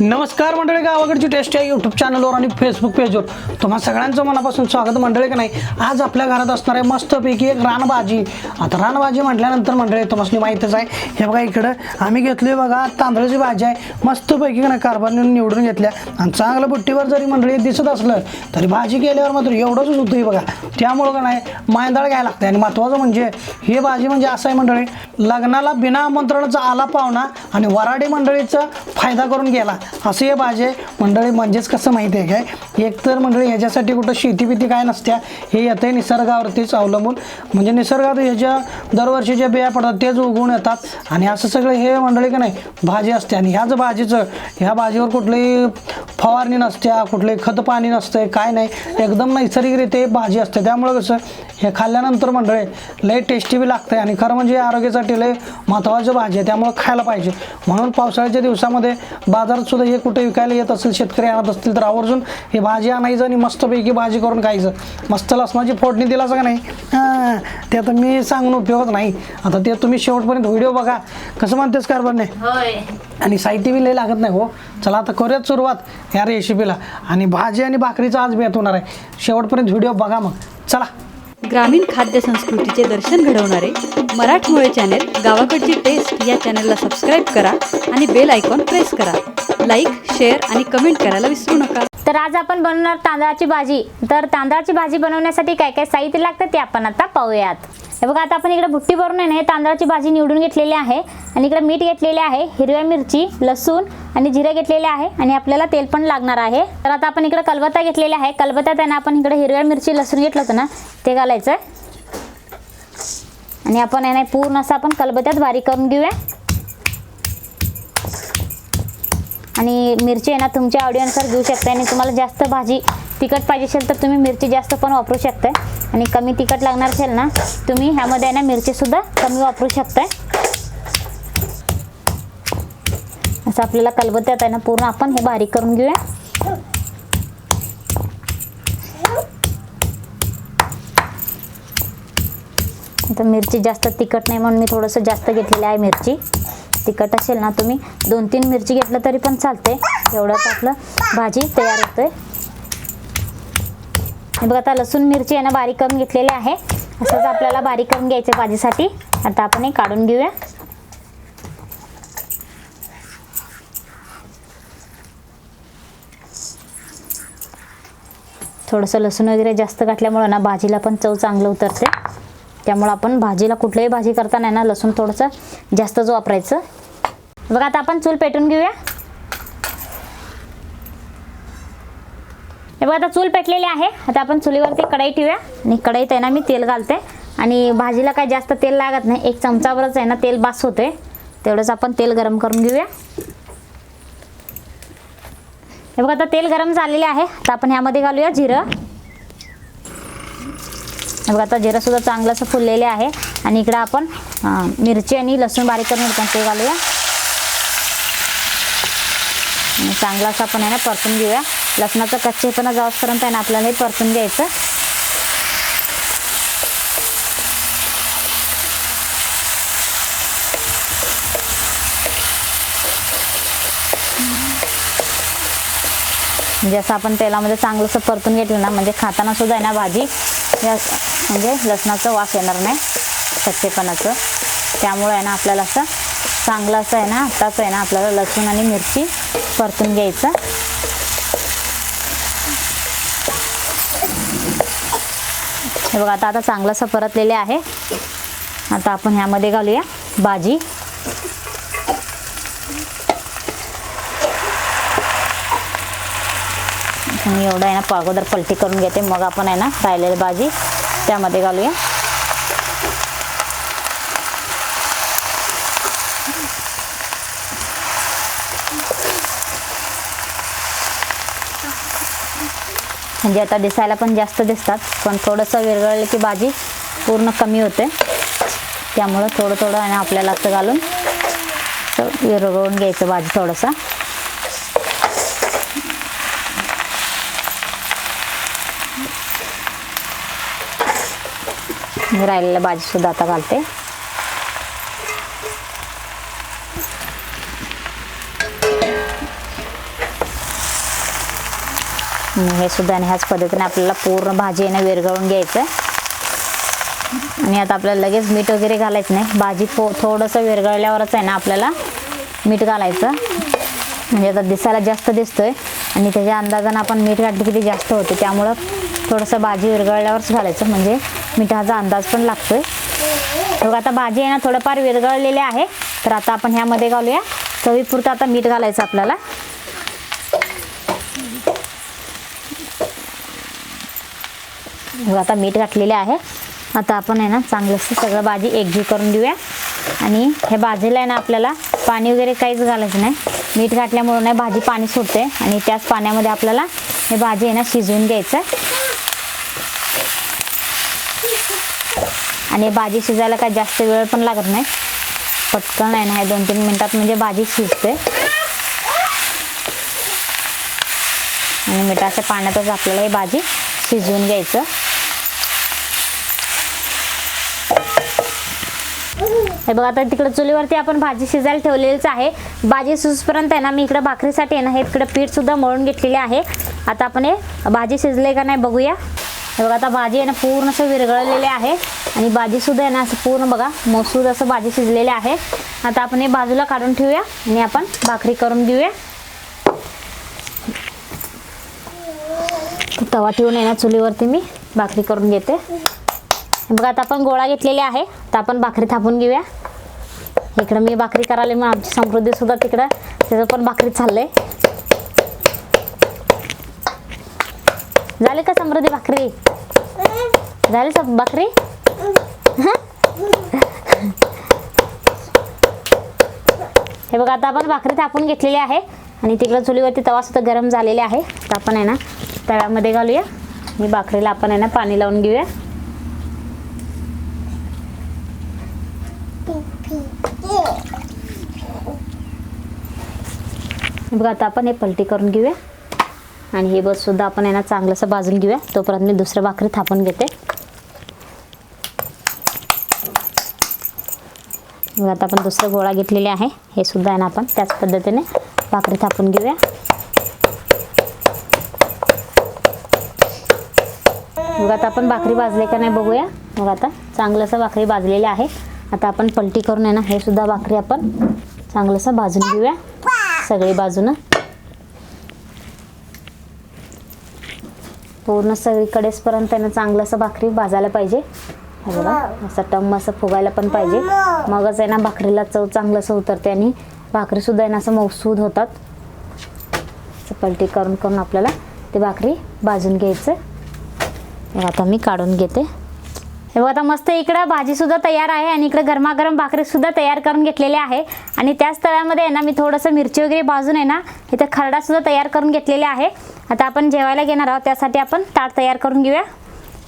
नमस्कार मंडळी गावाकडची टेस्ट या यूट्यूब चॅनलवर आणि फेसबुक पेजवर तुम्हा सगळ्यांचं मनापासून स्वागत मंडळी का नाही? आज आपल्या घरात असणार आहे मस्तपैकी एक रानभाजी. आता रानभाजी म्हटल्यानंतर मंडळी तुम्हाला माहीतच आहे. हे बघा इकडं आम्ही घेतली बघा तांदळाची भाजी आहे. मस्तपैकी ना नाही निवडून घेतल्या. आणि चांगलं बुट्टीवर जरी मंडळी दिसत असलं तरी भाजी केल्यावर मात्र एवढंच होतं बघा. त्यामुळं का नाही मायंदाळ घ्यायला लागते आणि महत्त्वाचं म्हणजे ही भाजी म्हणजे असं आहे मंडळी लग्नाला बिना आमंत्रणाचा आला पाहुणा आणि वराडी मंडळीचा फायदा करून गेला. असं हे भाजी मंडळी म्हणजेच कसं माहिती आहे काय? एकतर मंडळी ह्याच्यासाठी कुठं शेती बिती काय नसत्या. हे येतं निसर्गावरतीच अवलंबून. म्हणजे निसर्गात ह्याच्या दरवर्षी ज्या बिया पडतात तेच उगवून येतात. आणि असं सगळं हे मंडळी का नाही? भाजी असते. आणि ह्याच भाजीचं ह्या भाजीवर कुठलीही फवारणी नसत्या कुठलंही खत पाणी नसतं काय नाही. एकदम नैसर्गिकरित्या भाजी असते. त्यामुळं कसं? हे खाल्ल्यानंतर मंडळी लय टेस्टी बी लागते आणि खरं म्हणजे आरोग्यासाठी लय महत्त्वाचं भाजी आहे. त्यामुळं खायला पाहिजे. म्हणून पावसाळ्याच्या दिवसामध्ये बाजारात सुद्धा हे कुठे विकायला येत असेल शेतकरी आणत असतील तर आवर्जून ही भाजी आणायचं आणि मस्तपैकी भाजी करून खायचं. मस्त लसणाची फोडणी दिलाच का नाही? हां, ते आता मी सांगून उपयोगच नाही. आता ते तुम्ही शेवटपर्यंत व्हिडिओ बघा. कसं म्हणतेस कारभारने होय. आणि साहित्य बी लय लागत नाही हो. चला आता करूयात सुरुवात या रेसिपीला आणि भाजी आणि भाकरीचा आज बेत होणार आहे. शेवटपर्यंत व्हिडिओ बघा मग. चला. ग्रामीण खाद्य संस्कृतीचे दर्शन घडवणारे मराठमोळे चॅनेल गावाकडची टेस्ट या चॅनलला सबस्क्राईब करा आणि बेल आयकॉन प्रेस करा. लाईक शेअर आणि कमेंट करायला विसरू नका. तर आज आपण बनवणार तांदळाची भाजी. तर तांदळाची भाजी बनवण्यासाठी काय काय साहित्य लागतं ते आपण आता पाहूयात. हे बघा आता आपण इकडे भुट्टी भरून आहे ना हे तांदळाची भाजी निवडून घेतलेली आहे. आणि इकडे मीठ घेतलेले आहे हिरव्या मिरची लसूण आणि जिरे घेतलेले आहे. आणि आपल्याला तेल पण लागणार आहे. तर आता आपण इकडे कलबत्ता घेतलेला आहे. कलबत्ता त्यांना आपण इकडे हिरव्या मिरची लसूण घेतलं होतं ना ते घालायचं आणि आपण आहे ना पूर्ण असं आपण कलबत्यात बारीक करून घेऊया. आणि मिरची आहे ना तुमच्या आवडीनुसार घेऊ शकता आणि तुम्हाला जास्त भाजी तिखट पाहिजे असेल तर तुम्ही मिरची जास्त पण वापरू शकताय. आणि कमी तिखट लागणार असेल ना तुम्ही ह्यामध्ये आहे ना मिरचीसुद्धा कमी वापरू शकताय. असं आपल्याला कलबत्त्यात आहे ना पूर्ण आपण हे बारीक करून घेऊया. आता मिरची जास्त तिखट नाही म्हणून मी थोडंसं जास्त घेतलेली आहे मिरची. तिखट असेल ना तुम्ही दोन तीन मिरची घेतलं तरी पण चालते एवढंच आपलं भाजी तयार होते हे बघा आता लसूण मिरची आहे ना बारीक करून घेतलेली आहे. असंच आपल्याला बारीक करून घ्यायचं भाजीसाठी. आता आपण हे काढून घेऊया. थोडंसं लसूण वगैरे जास्त घातल्यामुळं ना भाजीला पण चव चांगलं उतरते. त्यामुळं आपण भाजीला कुठलीही भाजी करताना ना लसूण थोडंसं जास्तच वापरायचं. बघा आता आपण चूल पेटून घेऊया. हे बघा आता चूल पेटलेली आहे. आता आपण चुलीवरती कढई ठेवूया. आणि कढईत आहे ना मी तेल घालते. आणि भाजीला काय जास्त तेल लागत नाही. एक चमचाभरच आहे ना तेल बास होते तेवढंच आपण तेल गरम करून घेऊया. हे बघा आता तेल गरम झालेले आहे. आता आपण ह्यामध्ये घालूया जिरं. बघा आता जिरासुद्धा चांगलंसं चांगलं असं फुललेले आहे. आणि इकडं आपण मिरची आणि लसूण बारीक करून घेतो ते घालूया. चांगला चांगलं असं आपण आहे ना परतून घेऊया. लसणाचं कच्चेपणा जाऊपर्यंत आहे ना आपल्याला हे परतून घ्यायचं. म्हणजे असं आपण तेलामध्ये चांगलंसं परतून घेतलं ना म्हणजे खाताना सुद्धा आहे ना भाजी या म्हणजे लसणाचं वास येणार नाही कच्चेपणाचं त्यामुळे आहे ना आपल्याला असं चांगलं असं आहे ना आत्ताच आहे ना आपल्याला लसूण आणि मिरची परतून घ्यायचं. हे बघा आता आता चांगलं असं परतलेले आहे. आता आपण ह्यामध्ये घालूया भाजी. मी एवढं आहे ना पागोदर अगोदर पलटी करून घेते. मग आपण आहे ना राहिलेली भाजी त्यामध्ये घालूया. म्हणजे आता दिसायला पण जास्त दिसतात पण थोडंसं विरघळलं की भाजी पूर्ण कमी होते. त्यामुळं थोडं थोडं आहे ना आपल्याला असं घालून विरगळून घ्यायचं भाजी थोडंसं. मी राहिलेल्या भाजीसुद्धा आता घालते. हे सुद्धा आणि ह्याच पद्धतीने आपल्याला पूर्ण भाजी आहे ना विरघळून घ्यायचं. आणि आता आपल्याला लगेच मीठ वगैरे घालायचं नाही. भाजी थो थोडंसं विरघळल्यावरच आहे ना आपल्याला मीठ घालायचं. म्हणजे आता दिसायला जास्त दिसतोय. आणि त्याच्या अंदाजानं आपण मीठ घातलं की ते जास्त होते. त्यामुळं थोडंसं भाजी विरघळल्यावरच घालायचं. म्हणजे मिठाचा अंदाज पण लागतोय. बघ आता भाजी आहे ना थोडंफार विरघळलेली आहे. तर आता आपण ह्यामध्ये घालूया. चवीपुरतं आता मीठ घालायचं आपल्याला. आता मीठ घातलेले आहे. आता आपण आहे ना चांगलंसं सगळं भाजी एकजीव करून देऊया आणि हे भाजीला आहे ना आपल्याला पाणी वगैरे काहीच घालायचं नाही. मीठ घातल्यामुळं नाही भाजी पाणी सुटते आणि त्याच पाण्यामध्ये आपल्याला हे भाजी आहे ना शिजवून घ्यायचं. आणि भाजी शिजायला काही जास्त वेळ पण लागत नाही. पटकन आहे ना हे दोन तीन मिनटात म्हणजे भाजी शिजते. आणि मिठाच्या पाण्यातच आपल्याला ही भाजी शिजवून घ्यायचं. हे बघा आता तिकडे चुलीवरती आपण भाजी शिजायला ठेवलेलीच आहे. भाजी शिजपर्यंत आहे ना मी इकडे भाकरीसाठी आहे ना हे इकडे पीठ सुद्धा मळून घेतलेले आहे. आता आपण हे भाजी शिजले का नाही बघूया. हे बघा आता भाजी आहे ना पूर्ण असं विरघळलेले आहे. आणि भाजी सुद्धा आहे ना असं पूर्ण बघा मसूद असं भाजी शिजलेली आहे. आता आपण हे बाजूला काढून ठेवूया आणि आपण भाकरी करून घेऊया तवा ठेवून ना चुलीवरती मी भाकरी करून घेते. बघा आता आपण गोळा घेतलेले आहे. तर आपण भाकरी थापून घेऊया. इकडं मी भाकरी करायला मग आमची समृद्धी सुद्धा तिकडं त्याचं पण भाकरी चाललंय. झाले का समृद्धी भाकरी? झाली सब भाकरी? हे बघा आता आपण भाकरी थापून घेतलेली आहे. आणि तिकडं चुलीवरती तवा सुद्धा गरम झालेले आहे. तर आपण आहे ना तव्यामध्ये घालूया. मी भाकरीला आपण आहे ना पाणी लावून घेऊया. बघा आता आपण हे पलटी करून घेऊया. आणि हे बस सुद्धा आपण आहे ना चांगलंसं भाजून घेऊया. तोपर्यंत मी दुसरं भाकरी थापून घेते. मग आता आपण दुसरं गोळा घेतलेला आहे. हे सुद्धा आहे ना आपण त्याच पद्धतीने भाकरी थापून घेऊया. मग आता आपण भाकरी भाजले का नाही बघूया. मग आता चांगलंसं भाकरी भाजलेली आहे. आता आपण पलटी करून आहे ना हे सुद्धा भाकरी आपण चांगलंसं भाजून घेऊया. सगळी बाजूनं. पूर्ण सगळीकडेचपर्यंत आहे ना चांगलंसं भाकरी भाजायला पाहिजे. हे बघा असं टम असं फुगायला पण पाहिजे. मगच आहे ना भाकरीला चव चांगलंसं उतरते आणि भाकरीसुद्धा आहे ना असं मौसूद होतात. पलटी करून करून आपल्याला ते भाकरी भाजून घ्यायचं. हे आता मी काढून घेते. हे बघा आता मस्त इकडं भाजीसुद्धा तयार आहे आणि इकडं गरमागरम भाकरीसुद्धा तयार करून घेतलेली आहे. आणि त्याच तव्यामध्ये आहे ना मी थोडंसं मिरची वगैरे भाजून आहे ना इथं खरडासुद्धा तयार करून घेतलेले आहे. आता आपण जेवायला घेणार आहोत त्यासाठी आपण ताट तयार करून घेऊया.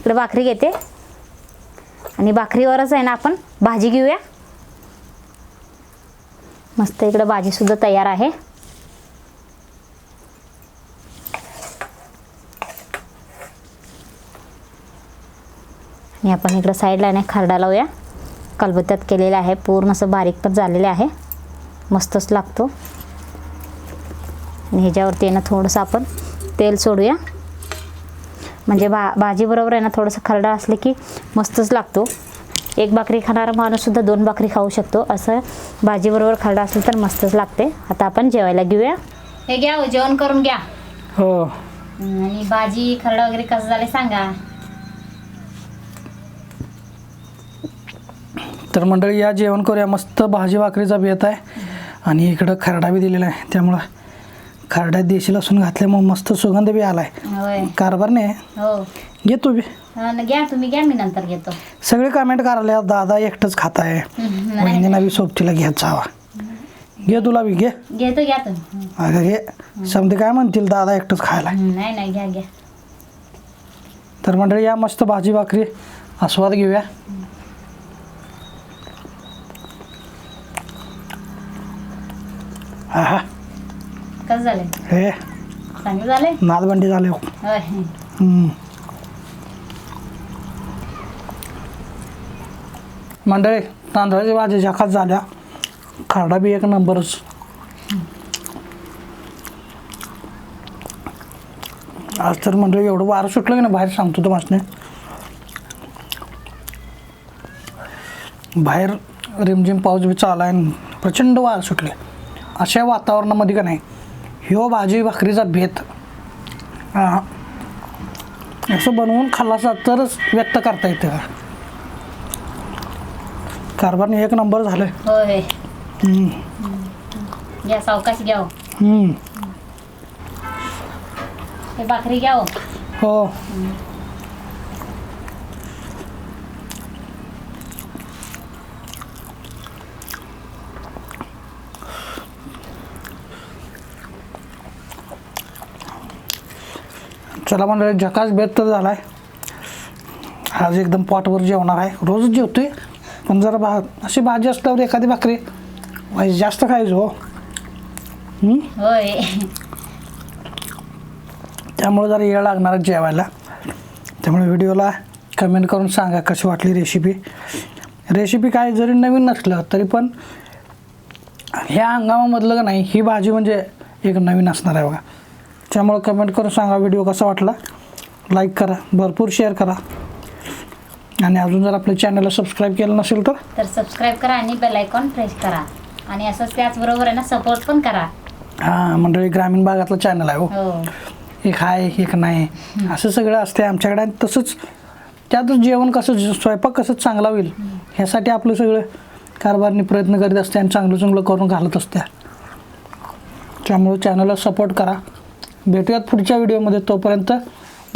इकडं भाकरी घेते. आणि भाकरीवरच आहे ना आपण भाजी घेऊया. मस्त इकडं भाजीसुद्धा तयार आहे. आणि आपण इकडं साईडला नाही खरडा लावूया. कलबत्त्यात केलेलं आहे. पूर्ण असं बारीक पण झालेलं आहे. मस्तच लागतो. आणि ह्याच्यावरती आहे ना थोडंसं आपण तेल सोडूया. म्हणजे भा भाजीबरोबर आहे ना थोडंसं खरडा असले की मस्तच लागतो. एक भाकरी खाणारा माणूससुद्धा दोन भाकरी खाऊ शकतो. असं भाजीबरोबर खरडा असेल तर मस्तच लागते. आता आपण जेवायला घेऊया. हे घ्या हो, जेवण करून घ्या. हो. आणि भाजी खरडा वगैरे कसं झाले सांगा. तर मंडळी या जेवण करूया. मस्त भाजी भाकरीचा बेत आहे. आणि इकडं खरडा बी दिलेला आहे. त्यामुळं खरड्यात देशी लसूण घातल्यामुळे मस्त सुगंध बी आलाय. होय. कारभार नाही? हो. घे तू बी. हा ना, घ्या तुम्ही घ्या मी नंतर घेतो. सगळे कमेंट करायला दादा एकटंच खात आहे नाही, वहिनीला बी सोबतीला घ्यायचा हवा घे तुला बी घे. घेतो घ्या तुम्ही. अगं घे. समजे काय म्हणतील दादा एकटंच खायला? नाही नाही घ्या घ्या. तर मंडळी या मस्त भाजी भाकरी आस्वाद घेऊया. आहा. झाले. हे चांगलं झाले? नादबंडी झाले हो. होय. हम्म. मंडळी तांदळाच्या भाजी जकात झाल्या खारडा बी एक नंबरच. आज तर म्हणजे एवढं वारं सुटलं की ना बाहेर सांगतो तुम्हाला बाहेर रिमझिम पाऊस बी चालू आहे आणि प्रचंड वारं सुटले अशा वातावरणामध्ये का नाही ह्यो भाजी भाकरीचा भेद असं बनवून खाल्लासा तरच व्यक्त करता येतं का? कारभारने एक नंबर झालं होय. घ्या सावकाश घ्या हो. हे भाकरी घ्या हो. हो चला मंडळी झकास बेत तर झालाय. आज एकदम पॉटवर जेवणार आहे. रोजच जेवतोय पण जरा भा अशी भाजी असल्यावर एखादी भाकरी. वाईस जास्त खायचो हो? होय. त्यामुळे जरा वेळ लागणार आहे जेवायला. त्यामुळे व्हिडिओला कमेंट करून सांगा कशी वाटली रेसिपी रेसिपी काय जरी नवीन नसलं तरी पण ह्या हंगामामधलं का नाही ही भाजी म्हणजे एक नवीन असणार आहे बघा. त्यामुळे कमेंट करून सांगा व्हिडिओ कसा वाटला. लाईक करा भरपूर शेअर करा. आणि अजून जर आपल्या चॅनलला सबस्क्राईब केलं नसेल तर? तर सबस्क्राईब करा आणि बेल आयकॉन प्रेस करा. आणि असंच त्याचबरोबर आहे ना सपोर्ट पण करा. हां मंडळी ग्रामीण भागातलं चॅनल आहे हो. हो. एक आहे एक नाही. असं सगळं असते आमच्याकडे आणि तसंच त्यातच जेवण कसं स्वयंपाक कसं चांगला होईल ह्यासाठी आपलं सगळं कारभारनी प्रयत्न करीत असते आणि चांगलं चांगलं करून घालत असते त्यामुळे चॅनलला सपोर्ट करा. भेटूयात पुढच्या व्हिडिओमध्ये. तोपर्यंत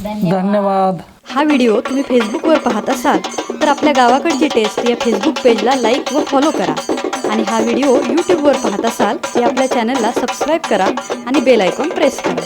धन्यवाद. धन्यवाद. हा व्हिडिओ तुम्ही फेसबुकवर पाहत असाल तर आपल्या गावाकडची टेस्ट या फेसबुक पेजला लाईक व फॉलो करा. आणि हा व्हिडिओ यूट्यूबवर पाहत असाल तर आपल्या चॅनलला सबस्क्राईब करा आणि बेल आयकॉन प्रेस करा.